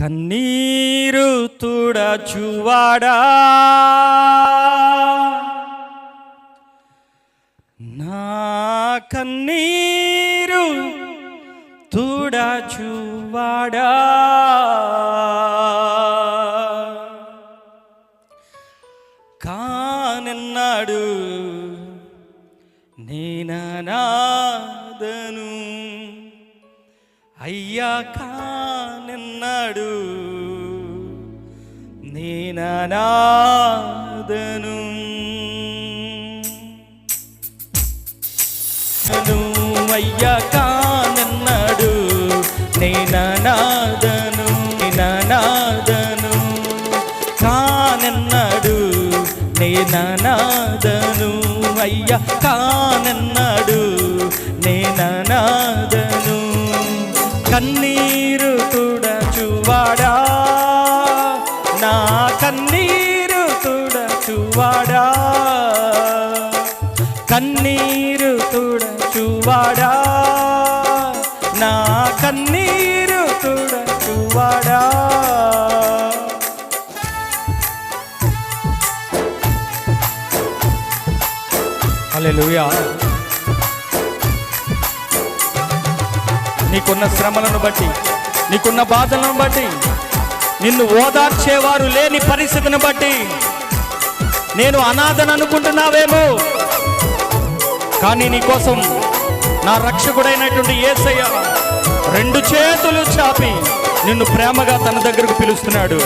కన్నీరు తుడచువాడా? నా కన్నీరు తుడచువాడా? కానన్నాడు నేననాదను? అయ్యా కానన్నాడు నేననాదను. అను అయ్యా కానన్నాడు నేననాదను నేననాదను. కానన్నాడు నేననాదను. అయ్యా కానన్నాడు నేననాదను కన్నీరు తుడచువాడా నా కన్నీరు తుడచువాడా కన్నీరు తుడచువాడా నా కన్నీరు తుడచువాడా హల్లెలూయా. నీకున్న శ్రమలను బట్టి నీకున్న బాధలను బట్టి నిన్ను ఓదార్చేవారు లేని పరిస్థితిని బట్టి నేను అనాథను అనుకుంటున్నావేమో. కానీ నీకోసం నా రక్షకుడైనటువంటి యేసయ్య రెండు చేతులు చాపి నిన్ను ప్రేమగా తన దగ్గరకు పిలుస్తున్నాడు.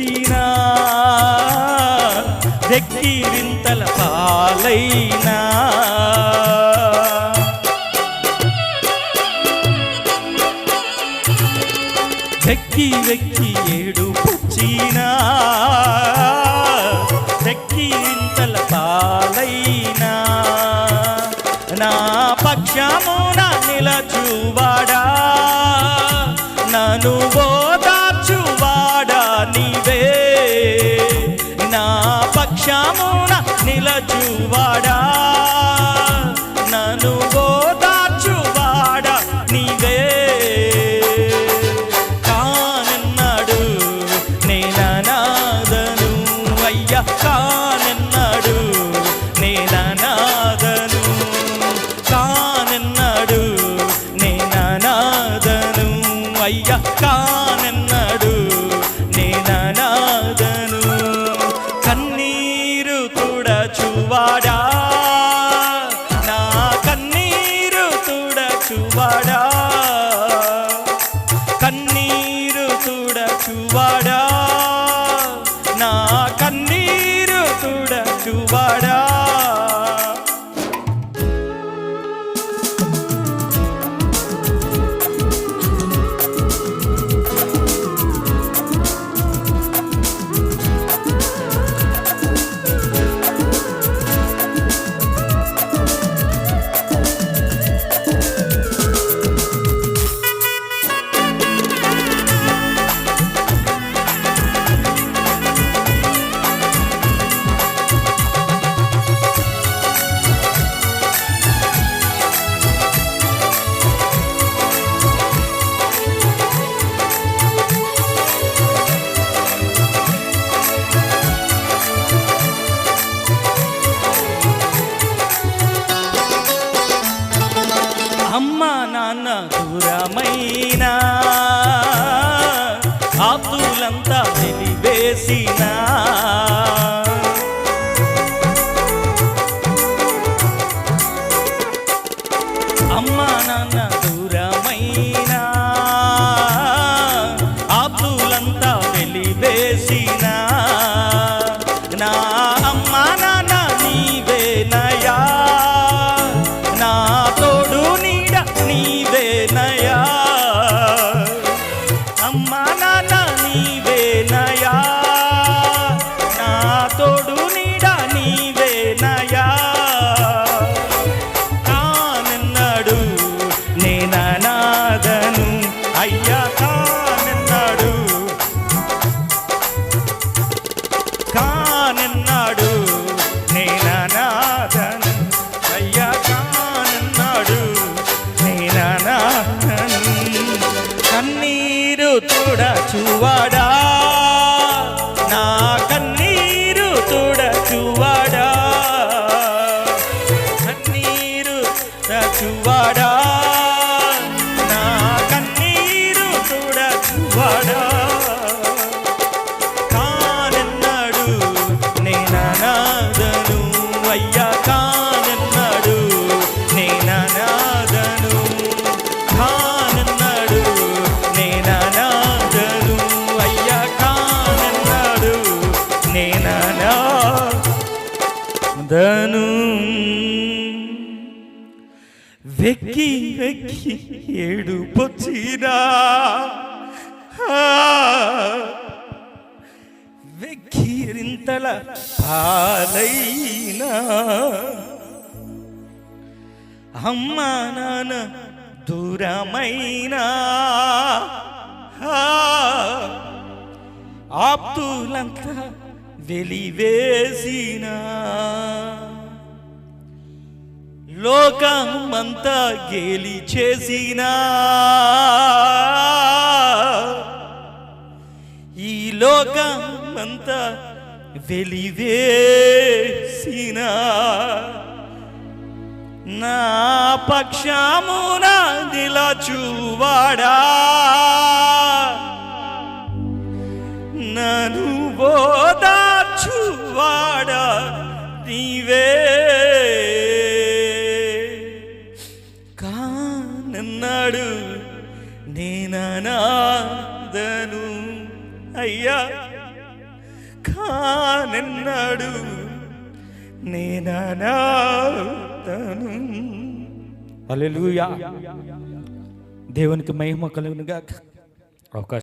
ఏడుపొచ్చినా దగ్గిరింతల వింతల పాలైనా వెక్కి నిలచువాడా నన్ను ఓదార్చువాడా నీవే? కానన్నాడు నేననాదను అయ్యా కానన్నాడు నేననాదను కానన్నాడు నేననాదను అయ్యా కానన్నాడు తోడ చూవాడా? వెక్కి వెక్కి ఏడు పొచ్చినా వెక్కిరింతల పాలైనా. అమ్మ నాన్న దూరమైనా. ఆప్తులంతా వెలివేసినా. లోకమంతా గేలి చేసినా. ఈ లోకమంతా వెలివేసిన. నా పక్షమున నిలచువాడా. నను ఓదార్చువాడా. నీవే అయ్యా. కానన్నాడు నేననాదను హల్లెలూయా. దేవునికి మహిమ కలుగునుగా అవకాశం